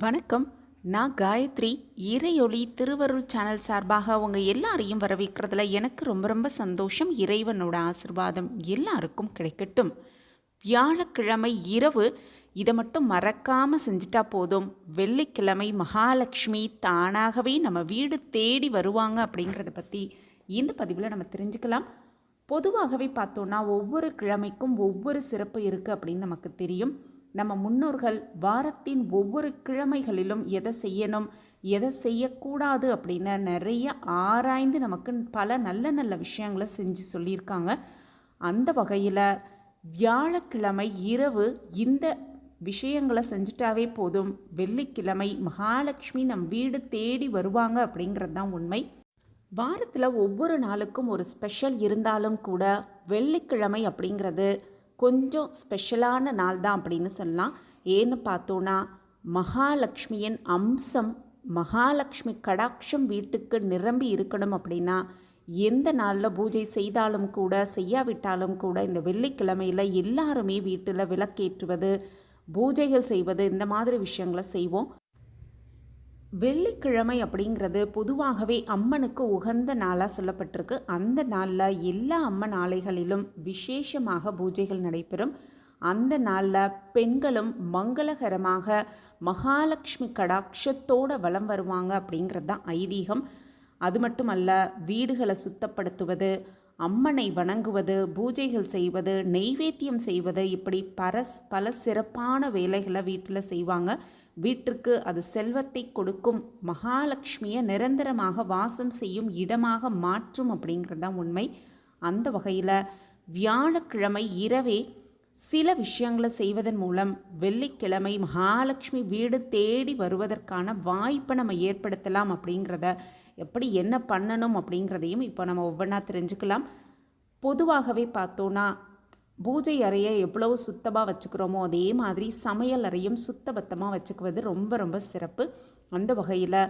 வணக்கம். நான் காயத்ரி இறையொளி திருவருள் சேனல் சார்பாக உங்கள் எல்லாரையும் வரவேற்கிறதுல எனக்கு ரொம்ப ரொம்ப சந்தோஷம். இறைவனோட ஆசிர்வாதம் எல்லாருக்கும் கிடைக்கட்டும். வியாழக்கிழமை இரவு இதை மட்டும் மறக்காமல் செஞ்சிட்டா போதும். வெள்ளிக்கிழமை மகாலட்சுமி தானாகவே நம்ம வீடு தேடி வருவாங்க அப்படிங்கிறத பற்றி இந்த பதிவில் நம்ம தெரிஞ்சுக்கலாம். பொதுவாகவே பார்த்தோன்னா ஒவ்வொரு கிழமைக்கும் ஒவ்வொரு சிறப்பு இருக்குது அப்படின்னு நமக்கு தெரியும். நம்ம முன்னோர்கள் வாரத்தின் ஒவ்வொரு கிழமைகளிலும் எதை செய்யணும் எதை செய்யக்கூடாது அப்படின்னு நிறைய ஆராய்ந்து நமக்கு பல நல்ல நல்ல விஷயங்களை செஞ்சு சொல்லியிருக்காங்க. அந்த வகையில் வியாழக்கிழமை இரவு இந்த விஷயங்களை செஞ்சுட்டாவே போதும். வெள்ளிக்கிழமை மகாலட்சுமி நம் வீடு தேடி வருவாங்க அப்படிங்கிறது தான் உண்மை. வாரத்தில் ஒவ்வொரு நாளுக்கும் ஒரு ஸ்பெஷல் இருந்தாலும் கூட வெள்ளிக்கிழமை அப்படிங்கிறது கொஞ்சம் ஸ்பெஷலான நாள் தான் அப்படின்னு சொல்லலாம். ஏன்னு பார்த்தோன்னா மகாலட்சுமியின் அம்சம் மகாலட்சுமி கடாட்சம் வீட்டுக்கு நிரம்பி இருக்கணும் அப்படின்னா எந்த நாளில் பூஜை செய்தாலும் கூட செய்யாவிட்டாலும் கூட இந்த வெள்ளிக்கிழமையில் எல்லாருமே வீட்டில் விளக்கேற்றுவது பூஜைகள் செய்வது இந்த மாதிரி விஷயங்களை செய்வோம். வெள்ளிக்கிழமை அப்படிங்கிறது பொதுவாகவே அம்மனுக்கு உகந்த நாளாக சொல்லப்பட்டிருக்கு. அந்த நாளில் எல்லா அம்மன் ஆலைகளிலும் விசேஷமாக பூஜைகள் நடைபெறும். அந்த நாளில் பெண்களும் மங்களகரமாக மகாலட்சுமி கடாட்சத்தோடு வலம் வருவாங்க அப்படிங்கிறது தான் ஐதீகம். அது மட்டுமல்ல வீடுகளை சுத்தப்படுத்துவது அம்மனை வணங்குவது பூஜைகள் செய்வது நெய்வேத்தியம் செய்வது இப்படி பரஸ் பல சிறப்பான வேலைகளை வீட்டில் செய்வாங்க. வீட்டிற்கு அது செல்வத்தை கொடுக்கும் மகாலட்சுமியை நிரந்தரமாக வாசம் செய்யும் இடமாக மாற்றும் அப்படிங்கிறது தான் உண்மை. அந்த வகையில் வியாழக்கிழமை இரவே சில விஷயங்களை செய்வதன் மூலம் வெள்ளிக்கிழமை மகாலட்சுமி வீடு தேடி வருவதற்கான வாய்ப்பை நம்ம ஏற்படுத்தலாம் அப்படிங்கிறத எப்படி என்ன பண்ணணும் அப்படிங்கிறதையும் இப்போ நம்ம ஒவ்வொன்றா தெரிஞ்சுக்கலாம். பொதுவாகவே பார்த்தோன்னா பூஜை அறையை எவ்வளவு சுத்தமாக வச்சுக்கிறோமோ அதே மாதிரி சமையல் அறையும் சுத்தபத்தமாக வச்சுக்குவது ரொம்ப ரொம்ப சிறப்பு. அந்த வகையில்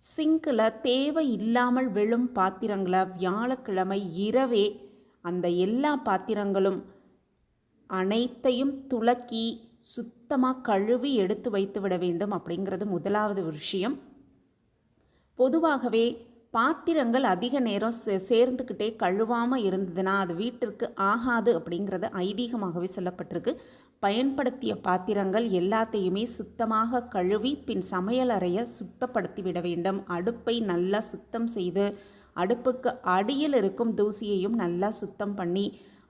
சிங்கில் தேவை இல்லாமல் விழும் பாத்திரங்களை வியாழக்கிழமை இரவே அந்த எல்லா பாத்திரங்களும் அனைத்தையும் துளக்கி சுத்தமாக கழுவி எடுத்து வைத்து விட வேண்டும் அப்படிங்கிறது முதலாவது விஷயம். பொதுவாகவே பாத்திரங்கள் அதிக நேரம் சே சேர்ந்துக்கிட்டே கழுவாமல் இருந்ததுன்னா அது வீட்டிற்கு ஆகாது அப்படிங்கிறத ஐதீகமாகவே சொல்லப்பட்டிருக்கு. பயன்படுத்திய பாத்திரங்கள் எல்லாத்தையுமே சுத்தமாக கழுவி பின் சமையலறையை சுத்தப்படுத்தி விட வேண்டும். அடுப்பை நல்லா சுத்தம் செய்து அடுப்புக்கு அடியில் இருக்கும் தூசியையும் நல்லா சுத்தம் பண்ணி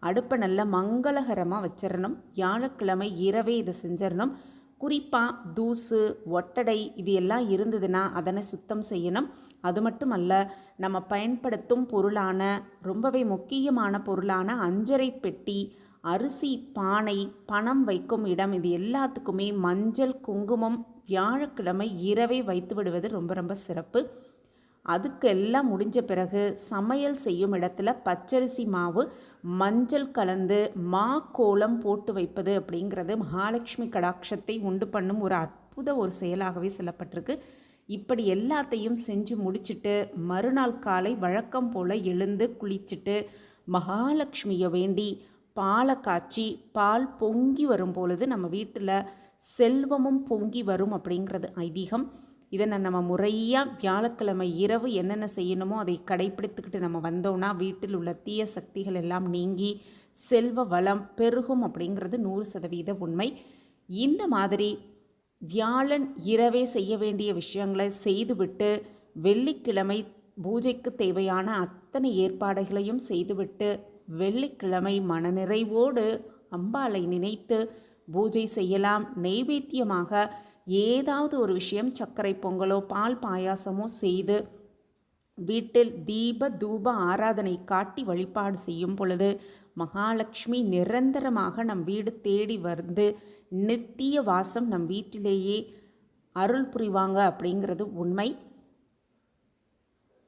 அடுப்பை நல்லா மங்களகரமாக வச்சிடணும் வியாழக்கிழமை இரவே இதை செஞ்சிடணும் குறிப்பாக தூசு ஒட்டடை இது எல்லாம் இருந்ததுன்னா அதனை சுத்தம் செய்யணும். அது மட்டும் அல்ல நம்ம பயன்படுத்தும் பொருளான ரொம்பவே முக்கியமான பொருளான அஞ்சரை பெட்டி அரிசி பானை பணம் வைக்கும் இடம் இது எல்லாத்துக்குமே மஞ்சள் குங்குமம் வியாழக்கிழமை இரவே வைத்து விடுவது ரொம்ப ரொம்ப சிறப்பு. அதுக்கு எல்லாம் முடிஞ்ச பிறகு சமையல் செய்யும் இடத்துல பச்சரிசி மாவு மஞ்சள் கலந்து மா கோலம் போட்டு வைப்பது அப்படிங்கிறது மகாலட்சுமி கடாட்சத்தை உண்டு பண்ணும் ஒரு அற்புத ஒரு செயலாகவே சொல்லப்பட்டிருக்கு. இப்படி எல்லாத்தையும் செஞ்சு முடிச்சுட்டு மறுநாள் காலை வழக்கம் போல் எழுந்து குளிச்சுட்டு மகாலட்சுமியை வேண்டி பாலை காய்ச்சி பால் பொங்கி வரும் பொழுது நம்ம வீட்டில் செல்வமும் பொங்கி வரும் அப்படிங்கிறது ஐதீகம். இதனை நம்ம முறையாக வியாழக்கிழமை இரவு என்னென்ன செய்யணுமோ அதை கடைப்பிடித்துக்கிட்டு நம்ம வந்தோம்னா வீட்டில் உள்ள தீய சக்திகள் எல்லாம் நீங்கி செல்வ வளம் பெருகும் அப்படிங்கிறது நூறு சதவீத உண்மை. இந்த மாதிரி வியாழன் இரவே செய்ய வேண்டிய விஷயங்களை செய்துவிட்டு வெள்ளிக்கிழமை பூஜைக்கு தேவையான அத்தனை ஏற்பாடுகளையும் செய்துவிட்டு வெள்ளிக்கிழமை மனநிறைவோடு அம்பாளை நினைத்து பூஜை செய்யலாம். நெய்வேத்தியமாக ஏதாவது ஒரு விஷயம் சர்க்கரை பொங்கலோ பால் பாயாசமோ செய்து வீட்டில் தீப தூப ஆராதனை காட்டி வழிபாடு செய்யும் பொழுது மகாலட்சுமி நிரந்தரமாக நம் வீடு தேடி வந்து நித்திய வாசம் நம் வீட்டிலேயே அருள் புரிவாங்க அப்படிங்கிறது உண்மை.